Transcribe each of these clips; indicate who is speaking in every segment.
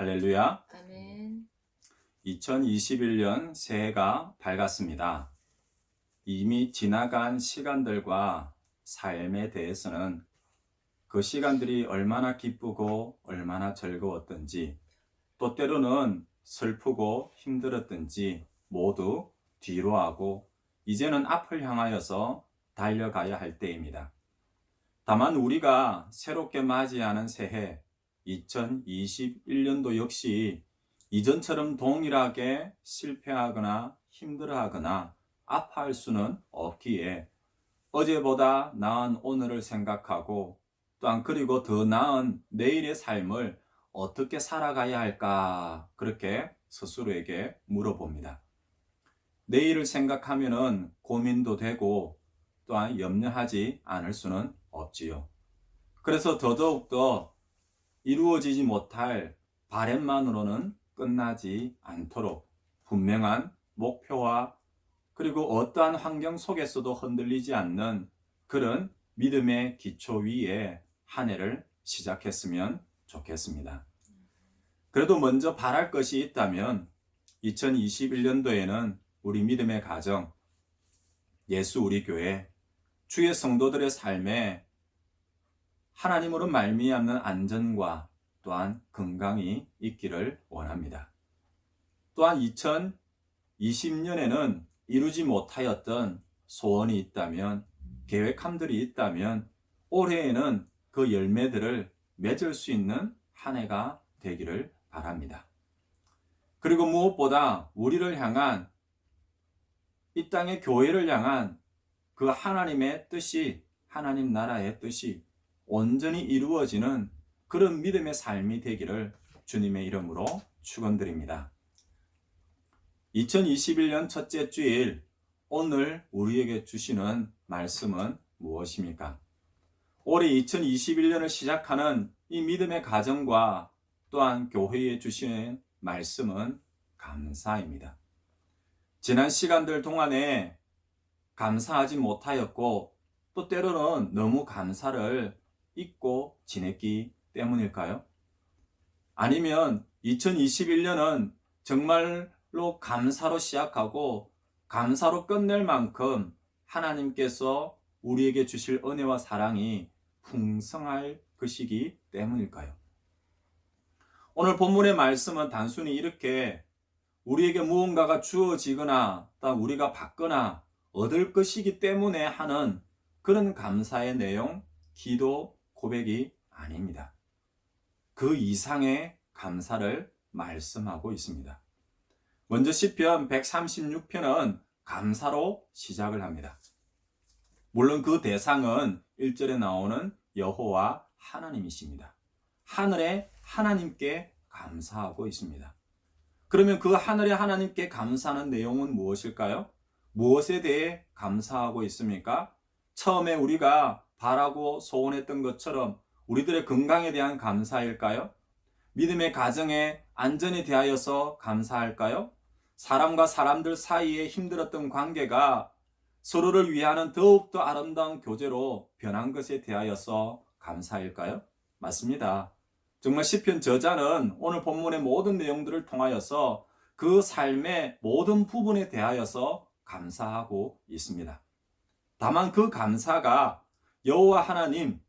Speaker 1: 할렐루야.
Speaker 2: 아멘.
Speaker 1: 2021년 새해가 밝았습니다. 이미 지나간 시간들과 삶에 대해서는 그 시간들이 얼마나 기쁘고 얼마나 즐거웠던지 또 때로는 슬프고 힘들었던지 모두 뒤로 하고 이제는 앞을 향하여서 달려가야 할 때입니다. 다만 우리가 새롭게 맞이하는 새해 2021년도 역시 이전처럼 동일하게 실패하거나 힘들어하거나 아파할 수는 없기에 어제보다 나은 오늘을 생각하고 또한 그리고 더 나은 내일의 삶을 어떻게 살아가야 할까 그렇게 스스로에게 물어봅니다. 내일을 생각하면은 고민도 되고 또한 염려하지 않을 수는 없지요. 그래서 더더욱 더 이루어지지 못할 바램만으로는 끝나지 않도록 분명한 목표와 그리고 어떠한 환경 속에서도 흔들리지 않는 그런 믿음의 기초 위에 한 해를 시작했으면 좋겠습니다. 그래도 먼저 바랄 것이 있다면 2021년도에는 우리 믿음의 가정, 예수 우리 교회, 주의 성도들의 삶에 하나님으로 말미암는 안전과 또한 건강이 있기를 원합니다. 또한 2020년에는 이루지 못하였던 소원이 있다면 계획함들이 있다면 올해에는 그 열매들을 맺을 수 있는 한 해가 되기를 바랍니다. 그리고 무엇보다 우리를 향한 이 땅의 교회를 향한 그 하나님의 뜻이 하나님 나라의 뜻이 온전히 이루어지는 그런 믿음의 삶이 되기를 주님의 이름으로 축원드립니다. 2021년 첫째 주일 오늘 우리에게 주시는 말씀은 무엇입니까? 올해 2021년을 시작하는 이 믿음의 가정과 또한 교회에 주시는 말씀은 감사입니다. 지난 시간들 동안에 감사하지 못하였고 또 때로는 너무 감사를 잊고 지냈기 때문일까요? 아니면 2021년은 정말로 감사로 시작하고 감사로 끝낼 만큼 하나님께서 우리에게 주실 은혜와 사랑이 풍성할 것이기 때문일까요? 오늘 본문의 말씀은 단순히 이렇게 우리에게 무언가가 주어지거나 또 우리가 받거나 얻을 것이기 때문에 하는 그런 감사의 내용, 기도, 고백이 아닙니다. 그 이상의 감사를 말씀하고 있습니다. 먼저 시편 136편은 감사로 시작을 합니다. 물론 그 대상은 1절에 나오는 여호와 하나님이십니다. 하늘의 하나님께 감사하고 있습니다. 그러면 그 하늘의 하나님께 감사하는 내용은 무엇일까요? 무엇에 대해 감사하고 있습니까? 처음에 우리가 바라고 소원했던 것처럼 우리들의 건강에 대한 감사일까요? 믿음의 가정의 안전에 대하여서 감사할까요? 사람과 사람들 사이에 힘들었던 관계가 서로를 위하는 더욱더 아름다운 교제로 변한 것에 대하여서 감사일까요? 맞습니다. 정말 시편 저자는 오늘 본문의 모든 내용들을 통하여서 그 삶의 모든 부분에 대하여서 감사하고 있습니다. 다만 그 감사가 여호와 하나님,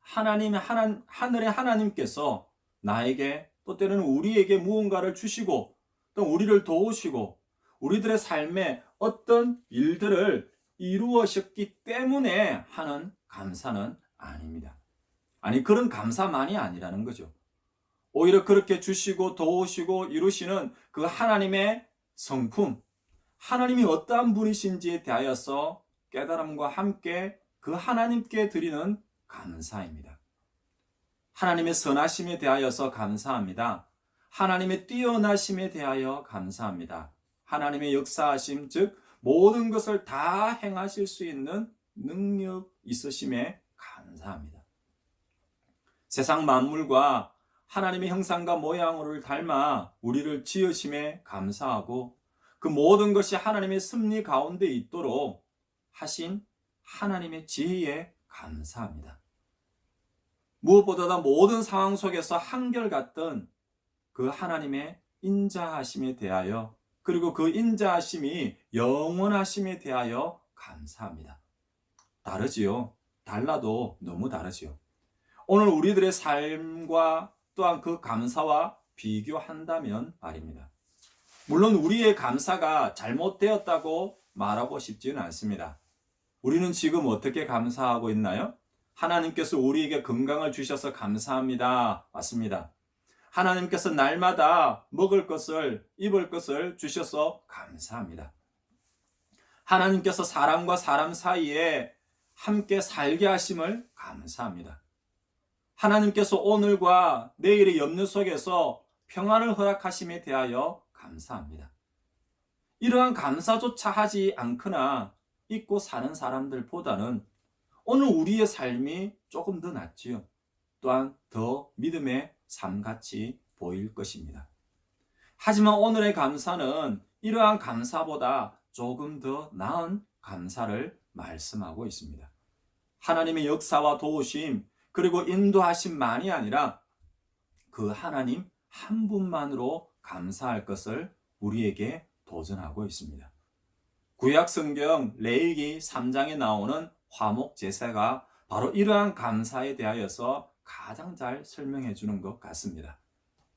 Speaker 1: 하나님 하나, 하늘의 하나님께서 나에게 또 때로는 우리에게 무언가를 주시고 또 우리를 도우시고 우리들의 삶에 어떤 일들을 이루어셨기 때문에 하는 감사는 아닙니다. 아니 그런 감사만이 아니라는 거죠. 오히려 그렇게 주시고 도우시고 이루시는 그 하나님의 성품, 하나님이 어떠한 분이신지에 대하여서 깨달음과 함께 그 하나님께 드리는 감사입니다. 하나님의 선하심에 대하여서 감사합니다. 하나님의 뛰어나심에 대하여 감사합니다. 하나님의 역사하심, 즉, 모든 것을 다 행하실 수 있는 능력 있으심에 감사합니다. 세상 만물과 하나님의 형상과 모양을 닮아 우리를 지으심에 감사하고 그 모든 것이 하나님의 섭리 가운데 있도록 하신 하나님의 지혜에 감사합니다. 무엇보다 모든 상황 속에서 한결같던 그 하나님의 인자하심에 대하여 그리고 그 인자하심이 영원하심에 대하여 감사합니다. 다르지요. 달라도 너무 다르지요. 오늘 우리들의 삶과 또한 그 감사와 비교한다면 말입니다. 물론 우리의 감사가 잘못되었다고 말하고 싶지는 않습니다. 우리는 지금 어떻게 감사하고 있나요? 하나님께서 우리에게 건강을 주셔서 감사합니다. 맞습니다. 하나님께서 날마다 먹을 것을, 입을 것을 주셔서 감사합니다. 하나님께서 사람과 사람 사이에 함께 살게 하심을 감사합니다. 하나님께서 오늘과 내일의 염려 속에서 평안을 허락하심에 대하여 감사합니다. 이러한 감사조차 하지 않거나 잊고 사는 사람들보다는 오늘 우리의 삶이 조금 더 낫지요. 또한 더 믿음의 삶같이 보일 것입니다. 하지만 오늘의 감사는 이러한 감사보다 조금 더 나은 감사를 말씀하고 있습니다. 하나님의 역사와 도우심, 그리고 인도하심만이 아니라 그 하나님 한 분만으로 감사할 것을 우리에게 도전하고 있습니다. 구약 성경 레이기 3장에 나오는 화목 제사가 바로 이러한 감사에 대하여서 가장 잘 설명해 주는 것 같습니다.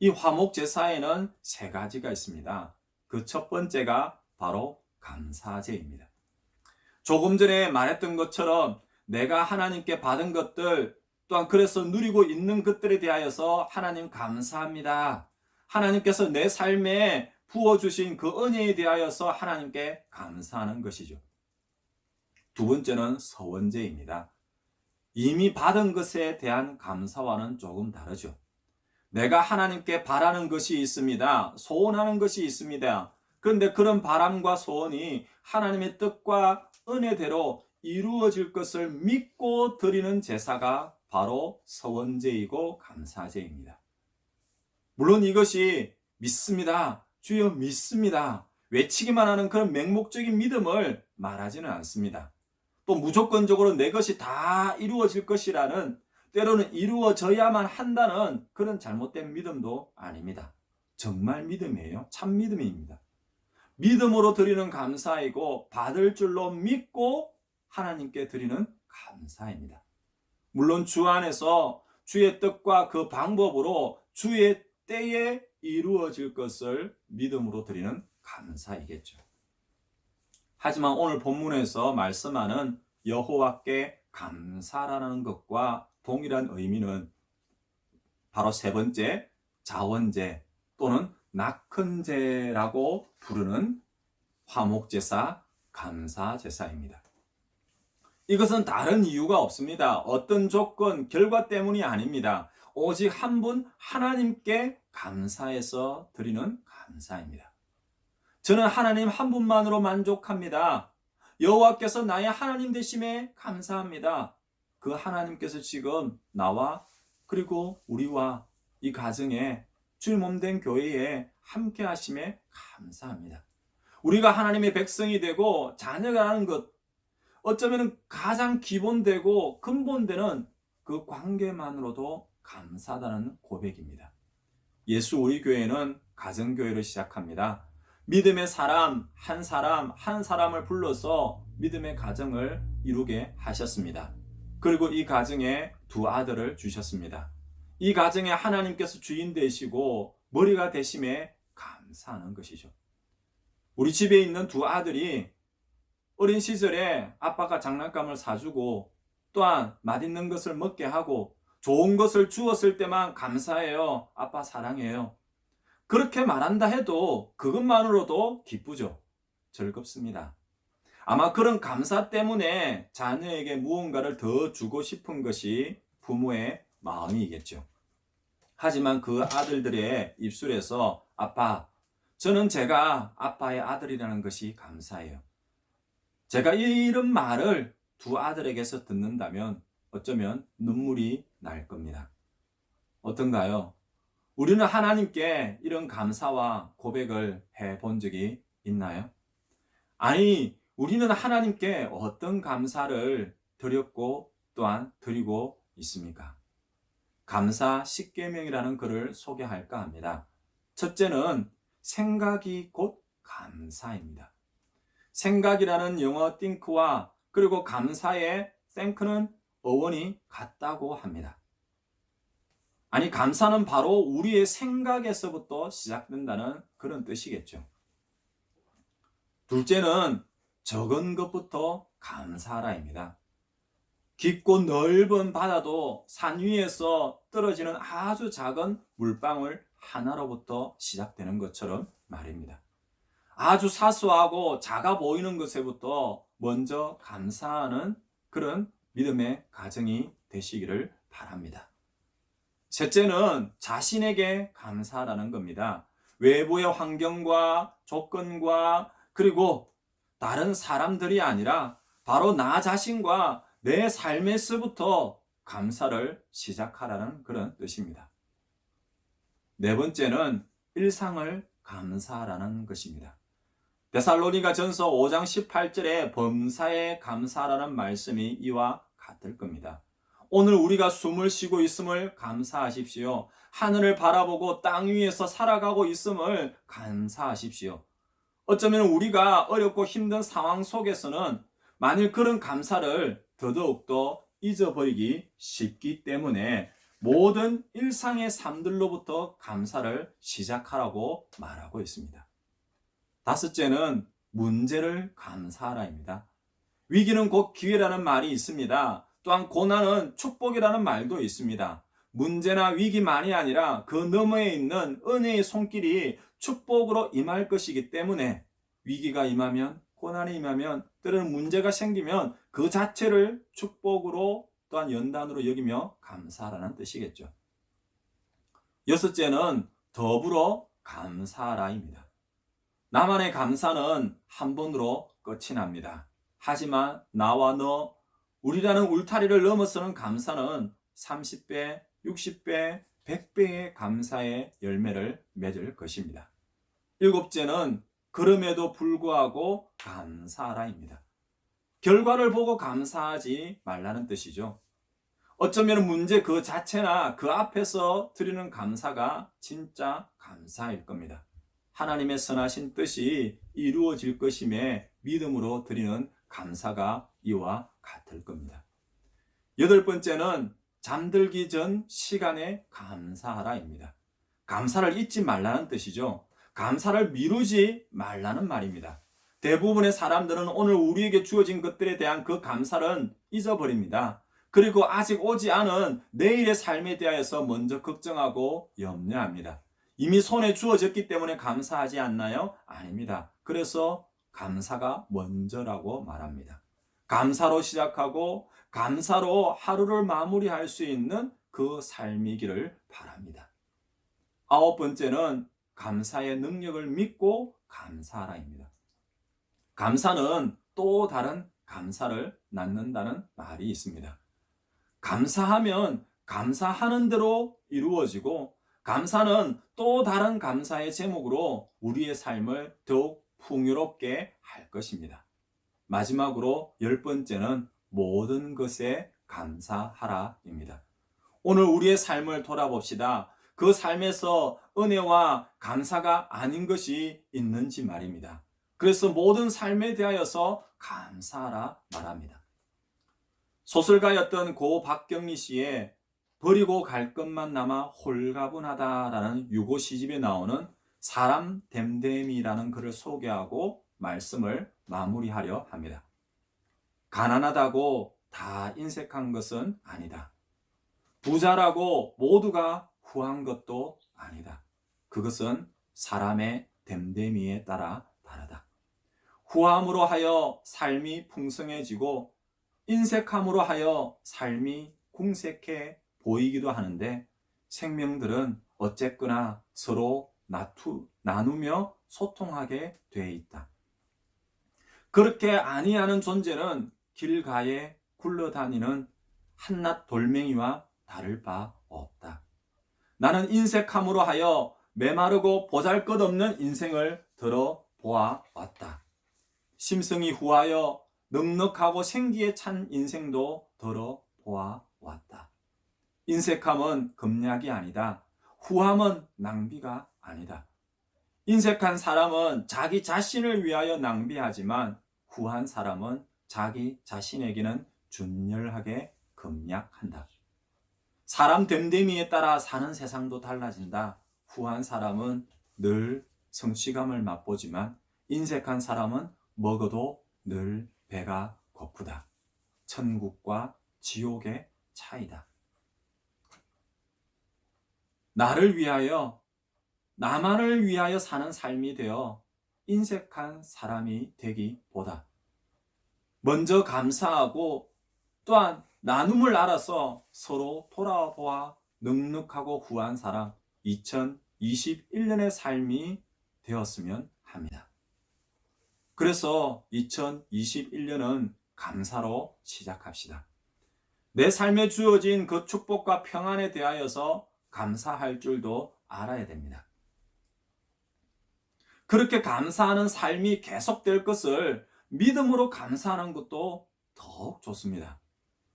Speaker 1: 이 화목 제사에는 세 가지가 있습니다. 그 첫 번째가 바로 감사제입니다. 조금 전에 말했던 것처럼 내가 하나님께 받은 것들 또한 그래서 누리고 있는 것들에 대하여서 하나님 감사합니다. 하나님께서 내 삶에 부어주신 그 은혜에 대하여서 하나님께 감사하는 것이죠. 두 번째는 서원제입니다. 이미 받은 것에 대한 감사와는 조금 다르죠. 내가 하나님께 바라는 것이 있습니다. 소원하는 것이 있습니다. 그런데 그런 바람과 소원이 하나님의 뜻과 은혜대로 이루어질 것을 믿고 드리는 제사가 바로 서원제이고 감사제입니다. 물론 이것이 믿습니다. 주여 믿습니다. 외치기만 하는 그런 맹목적인 믿음을 말하지는 않습니다. 또 무조건적으로 내 것이 다 이루어질 것이라는 때로는 이루어져야만 한다는 그런 잘못된 믿음도 아닙니다. 정말 믿음이에요. 참 믿음입니다. 믿음으로 드리는 감사이고 받을 줄로 믿고 하나님께 드리는 감사입니다. 물론 주 안에서 주의 뜻과 그 방법으로 주의 때에 이루어질 것을 믿음으로 드리는 감사이겠죠. 하지만 오늘 본문에서 말씀하는 여호와께 감사라는 것과 동일한 의미는 바로 세 번째 자원제 또는 낙헌제라고 부르는 화목제사, 감사제사입니다. 이것은 다른 이유가 없습니다. 어떤 조건, 결과 때문이 아닙니다. 오직 한 분 하나님께 감사해서 드리는 감사입니다. 저는 하나님 한 분만으로 만족합니다. 여호와께서 나의 하나님 되심에 감사합니다. 그 하나님께서 지금 나와 그리고 우리와 이 가정에 주의 몸된 교회에 함께 하심에 감사합니다. 우리가 하나님의 백성이 되고 자녀가 하는 것 어쩌면 가장 기본되고 근본되는 그 관계만으로도 감사하다는 고백입니다. 예수 우리 교회는 가정교회를 시작합니다. 믿음의 사람, 한 사람, 한 사람을 불러서 믿음의 가정을 이루게 하셨습니다. 그리고 이 가정에 두 아들을 주셨습니다. 이 가정에 하나님께서 주인 되시고 머리가 되심에 감사하는 것이죠. 우리 집에 있는 두 아들이 어린 시절에 아빠가 장난감을 사주고 또한 맛있는 것을 먹게 하고 좋은 것을 주었을 때만 감사해요. 아빠 사랑해요. 그렇게 말한다 해도 그것만으로도 기쁘죠. 즐겁습니다. 아마 그런 감사 때문에 자녀에게 무언가를 더 주고 싶은 것이 부모의 마음이겠죠. 하지만 그 아들들의 입술에서 아빠, 저는 제가 아빠의 아들이라는 것이 감사해요. 제가 이런 말을 두 아들에게서 듣는다면 어쩌면 눈물이 날 겁니다. 어떤가요? 우리는 하나님께 이런 감사와 고백을 해 본 적이 있나요? 아니, 우리는 하나님께 어떤 감사를 드렸고 또한 드리고 있습니까? 감사 10계명이라는 글을 소개할까 합니다. 첫째는 생각이 곧 감사입니다. 생각이라는 영어 think와 그리고 감사의 thank는 어원이 같다고 합니다. 아니, 감사는 바로 우리의 생각에서부터 시작된다는 그런 뜻이겠죠. 둘째는 적은 것부터 감사하라입니다. 깊고 넓은 바다도 산 위에서 떨어지는 아주 작은 물방울 하나로부터 시작되는 것처럼 말입니다. 아주 사소하고 작아 보이는 것에부터 먼저 감사하는 그런 믿음의 가정이 되시기를 바랍니다. 셋째는 자신에게 감사라는 겁니다. 외부의 환경과 조건과 그리고 다른 사람들이 아니라 바로 나 자신과 내 삶에서부터 감사를 시작하라는 그런 뜻입니다. 네 번째는 일상을 감사하라는 것입니다. 데살로니가 전서 5장 18절에 범사에 감사라는 말씀이 이와 같을 겁니다. 오늘 우리가 숨을 쉬고 있음을 감사하십시오. 하늘을 바라보고 땅 위에서 살아가고 있음을 감사하십시오. 어쩌면 우리가 어렵고 힘든 상황 속에서는 만일 그런 감사를 더더욱더 잊어버리기 쉽기 때문에 모든 일상의 삶들로부터 감사를 시작하라고 말하고 있습니다. 다섯째는 문제를 감사하라입니다. 위기는 곧 기회라는 말이 있습니다. 또한 고난은 축복이라는 말도 있습니다. 문제나 위기만이 아니라 그 너머에 있는 은혜의 손길이 축복으로 임할 것이기 때문에 위기가 임하면 고난이 임하면 때로는 문제가 생기면 그 자체를 축복으로 또한 연단으로 여기며 감사하라는 뜻이겠죠. 여섯째는 더불어 감사하라입니다. 나만의 감사는 한 번으로 끝이 납니다. 하지만 나와 너, 우리라는 울타리를 넘어서는 감사는 30배, 60배, 100배의 감사의 열매를 맺을 것입니다. 일곱째는 그럼에도 불구하고 감사하라입니다. 결과를 보고 감사하지 말라는 뜻이죠. 어쩌면 문제 그 자체나 그 앞에서 드리는 감사가 진짜 감사일 겁니다. 하나님의 선하신 뜻이 이루어질 것임에 믿음으로 드리는 감사가 이와 같을 겁니다. 여덟 번째는 잠들기 전 시간에 감사하라입니다. 감사를 잊지 말라는 뜻이죠. 감사를 미루지 말라는 말입니다. 대부분의 사람들은 오늘 우리에게 주어진 것들에 대한 그 감사를 잊어버립니다. 그리고 아직 오지 않은 내일의 삶에 대하여서 먼저 걱정하고 염려합니다. 이미 손에 주어졌기 때문에 감사하지 않나요? 아닙니다. 그래서 감사가 먼저라고 말합니다. 감사로 시작하고 감사로 하루를 마무리할 수 있는 그 삶이기를 바랍니다. 아홉 번째는 감사의 능력을 믿고 감사하라입니다. 감사는 또 다른 감사를 낳는다는 말이 있습니다. 감사하면 감사하는 대로 이루어지고 감사는 또 다른 감사의 제목으로 우리의 삶을 더욱 풍요롭게 할 것입니다. 마지막으로 열 번째는 모든 것에 감사하라입니다. 오늘 우리의 삶을 돌아봅시다. 그 삶에서 은혜와 감사가 아닌 것이 있는지 말입니다. 그래서 모든 삶에 대하여서 감사하라 말합니다. 소설가였던 고 박경리 씨의 버리고 갈 것만 남아 홀가분하다라는 유고 시집에 나오는 사람 댐댐이라는 글을 소개하고 말씀을 마무리하려 합니다. 가난하다고 다 인색한 것은 아니다. 부자라고 모두가 후한 것도 아니다. 그것은 사람의 댐댐이에 따라 다르다. 후함으로 하여 삶이 풍성해지고 인색함으로 하여 삶이 궁색해 보이기도 하는데 생명들은 어쨌거나 서로 나투, 나누며 소통하게 돼 있다. 그렇게 아니하는 존재는 길가에 굴러다니는 한낱 돌멩이와 다를 바 없다. 나는 인색함으로 하여 메마르고 보잘것없는 인생을 들어 보아 왔다. 심성이 후하여 넉넉하고 생기에 찬 인생도 들어 보아 왔다. 인색함은 금약이 아니다. 후함은 낭비가 아니다. 인색한 사람은 자기 자신을 위하여 낭비하지만 후한 사람은 자기 자신에게는 준열하게 금약한다. 사람 됨됨이에 따라 사는 세상도 달라진다. 후한 사람은 늘 성취감을 맛보지만 인색한 사람은 먹어도 늘 배가 고프다. 천국과 지옥의 차이다. 나를 위하여, 나만을 위하여 사는 삶이 되어 인색한 사람이 되기보다 먼저 감사하고 또한 나눔을 알아서 서로 돌아보아 넉넉하고 후한 사람 2021년의 삶이 되었으면 합니다. 그래서 2021년은 감사로 시작합시다. 내 삶에 주어진 그 축복과 평안에 대하여서 감사할 줄도 알아야 됩니다. 그렇게 감사하는 삶이 계속될 것을 믿음으로 감사하는 것도 더욱 좋습니다.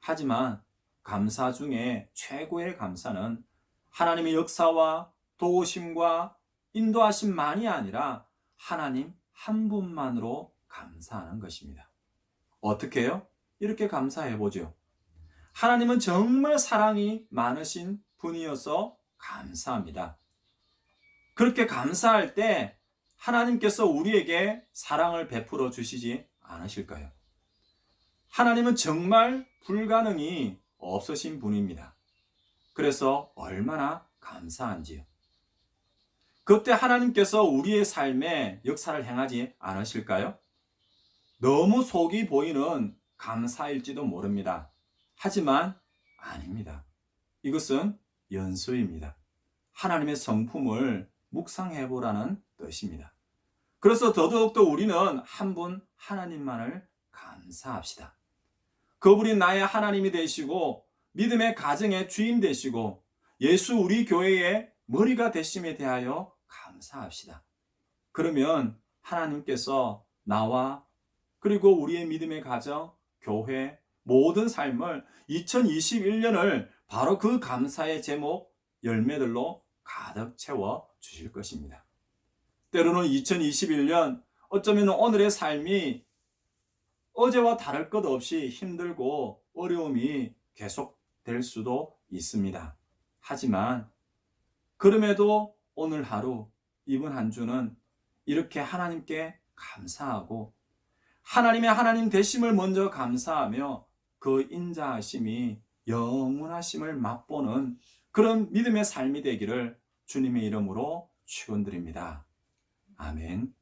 Speaker 1: 하지만 감사 중에 최고의 감사는 하나님의 역사와 도우심과 인도하심만이 아니라 하나님 한 분만으로 감사하는 것입니다. 어떻게 해요? 이렇게 감사해 보죠. 하나님은 정말 사랑이 많으신 분이어서 감사합니다. 그렇게 감사할 때 하나님께서 우리에게 사랑을 베풀어 주시지 않으실까요? 하나님은 정말 불가능이 없으신 분입니다. 그래서 얼마나 감사한지요. 그때 하나님께서 우리의 삶에 역사를 행하지 않으실까요? 너무 속이 보이는 감사일지도 모릅니다. 하지만 아닙니다. 이것은 연수입니다. 하나님의 성품을 묵상해 보라는 뜻입니다. 그래서 더더욱더 우리는 한 분 하나님만을 감사합시다. 그분이 나의 하나님이 되시고 믿음의 가정의 주인 되시고 예수 우리 교회의 머리가 되심에 대하여 감사합시다. 그러면 하나님께서 나와 그리고 우리의 믿음의 가정, 교회, 모든 삶을 2021년을 바로 그 감사의 제목, 열매들로 가득 채워 주실 것입니다. 때로는 2021년 어쩌면 오늘의 삶이 어제와 다를 것 없이 힘들고 어려움이 계속될 수도 있습니다. 하지만 그럼에도 오늘 하루 이번 한 주는 이렇게 하나님께 감사하고 하나님의 하나님 되심을 먼저 감사하며 그 인자하심이 영원하심을 맛보는 그런 믿음의 삶이 되기를 주님의 이름으로 축원드립니다. 아멘.